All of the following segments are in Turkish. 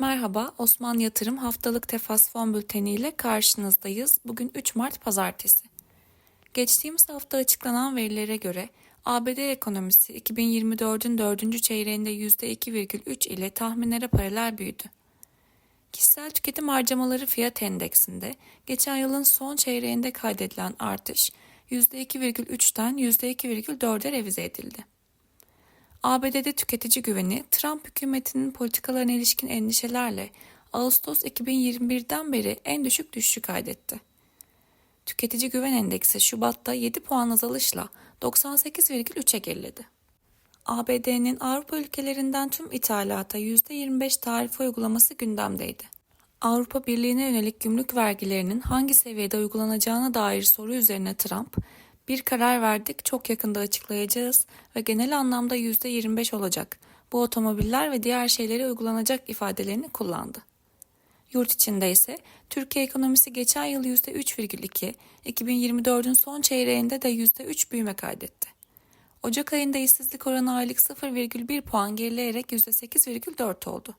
Merhaba, Osman Yatırım haftalık tefas fon bülteni ile karşınızdayız. Bugün 3 Mart Pazartesi. Geçtiğimiz hafta açıklanan verilere göre ABD ekonomisi 2024'ün 4. çeyreğinde %2,3 ile tahminlere paralel büyüdü. Kişisel tüketim harcamaları fiyat endeksinde geçen yılın son çeyreğinde kaydedilen artış %2,3'ten %2,4'e revize edildi. ABD'de tüketici güveni Trump hükümetinin politikalarına ilişkin endişelerle Ağustos 2021'den beri en düşük düşüşü kaydetti. Tüketici güven endeksi Şubat'ta 7 puan azalışla 98,3'e geriledi. ABD'nin Avrupa ülkelerinden tüm ithalata %25 tarife uygulaması gündemdeydi. Avrupa Birliği'ne yönelik gümrük vergilerinin hangi seviyede uygulanacağına dair soru üzerine Trump, bir karar verdik, çok yakında açıklayacağız ve genel anlamda %25 olacak. Bu otomobiller ve diğer şeylere uygulanacak ifadelerini kullandı. Yurt içinde ise Türkiye ekonomisi geçen yıl %3,2, 2024'ün son çeyreğinde de %3 büyüme kaydetti. Ocak ayında işsizlik oranı aylık 0,1 puan gerileyerek %8,4 oldu.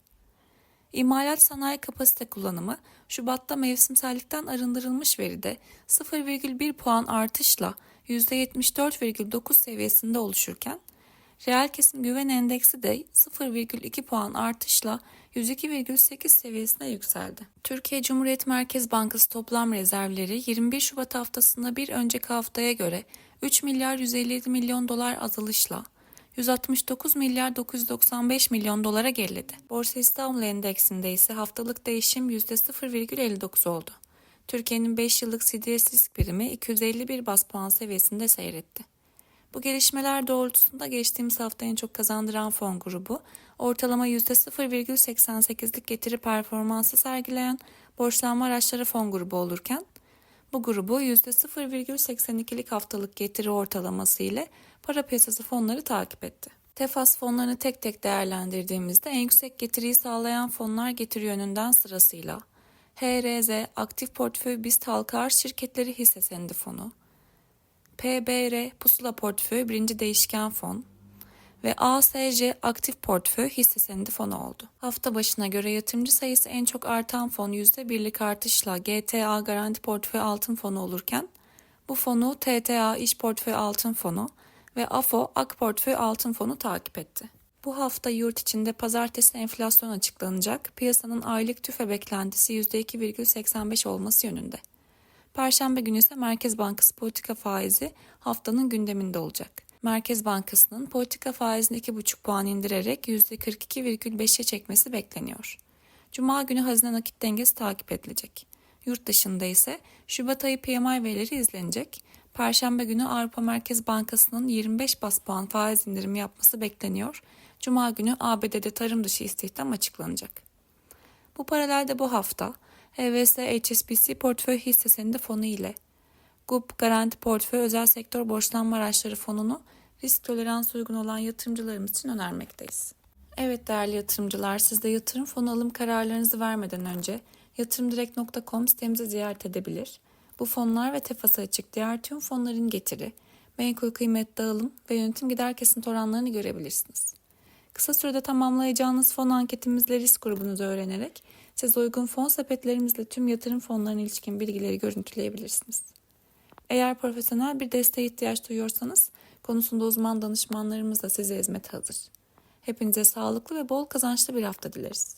İmalat sanayi kapasite kullanımı Şubat'ta mevsimsellikten arındırılmış veride 0,1 puan artışla %74,9 seviyesinde oluşurken reel kesim güven endeksi de 0,2 puan artışla 102,8 seviyesine yükseldi. Türkiye Cumhuriyet Merkez Bankası toplam rezervleri 21 Şubat haftasında bir önceki haftaya göre 3 milyar 157 milyon dolar azalışla 169 milyar 995 milyon dolara geriledi. Borsa İstanbul Endeksinde ise haftalık değişim %0,59 oldu. Türkiye'nin 5 yıllık CDS risk birimi 251 bas puan seviyesinde seyretti. Bu gelişmeler doğrultusunda geçtiğimiz hafta en çok kazandıran fon grubu, ortalama %0,88'lik getiri performansı sergileyen borçlanma araçları fon grubu olurken, bu grubu %0,82'lik haftalık getiri ortalaması ile para piyasası fonları takip etti. Tefas fonlarını tek tek değerlendirdiğimizde en yüksek getiriyi sağlayan fonlar getiri yönünden sırasıyla HRZ Aktif Portföy BIST Halka Arz Şirketleri Hisse Senedi Fonu, PBR Pusula Portföy Birinci Değişken Fon ve ASC Aktif Portföy Hisse Senedi Fonu oldu. Hafta başına göre yatırımcı sayısı en çok artan fon %1'lik artışla GTA Garanti Portföy Altın Fonu olurken, bu fonu TTA İş Portföy Altın Fonu ve AFO Ak Portföy Altın Fonu takip etti. Bu hafta yurt içinde pazartesi enflasyon açıklanacak. Piyasanın aylık tüfe beklentisi %2,85 olması yönünde. Perşembe günü ise Merkez Bankası politika faizi haftanın gündeminde olacak. Merkez Bankası'nın politika faizini 2,5 puan indirerek %42,5'e çekmesi bekleniyor. Cuma günü hazine nakit dengesi takip edilecek. Yurt dışında ise Şubat ayı PMI verileri izlenecek. Perşembe günü Avrupa Merkez Bankası'nın 25 bas puan faiz indirimi yapması bekleniyor. Cuma günü ABD'de tarım dışı istihdam açıklanacak. Bu paralelde bu hafta HVS HSBC portföy hisse senedi fonu ile GUP Garanti Portföy Özel Sektör Borçlanma Araçları fonunu risk tolerans uygun olan yatırımcılarımız için önermekteyiz. Evet değerli yatırımcılar, siz de yatırım fonu alım kararlarınızı vermeden önce yatırımdirekt.com sitemizi ziyaret edebilir. Bu fonlar ve tefası açık diğer tüm fonların getiri, menkul kıymet dağılım ve yönetim gider kesinti oranlarını görebilirsiniz. Kısa sürede tamamlayacağınız fon anketimizle risk grubunuzu öğrenerek size uygun fon sepetlerimizle tüm yatırım fonlarına ilişkin bilgileri görüntüleyebilirsiniz. Eğer profesyonel bir desteğe ihtiyaç duyuyorsanız konusunda uzman danışmanlarımız da size hizmet hazır. Hepinize sağlıklı ve bol kazançlı bir hafta dileriz.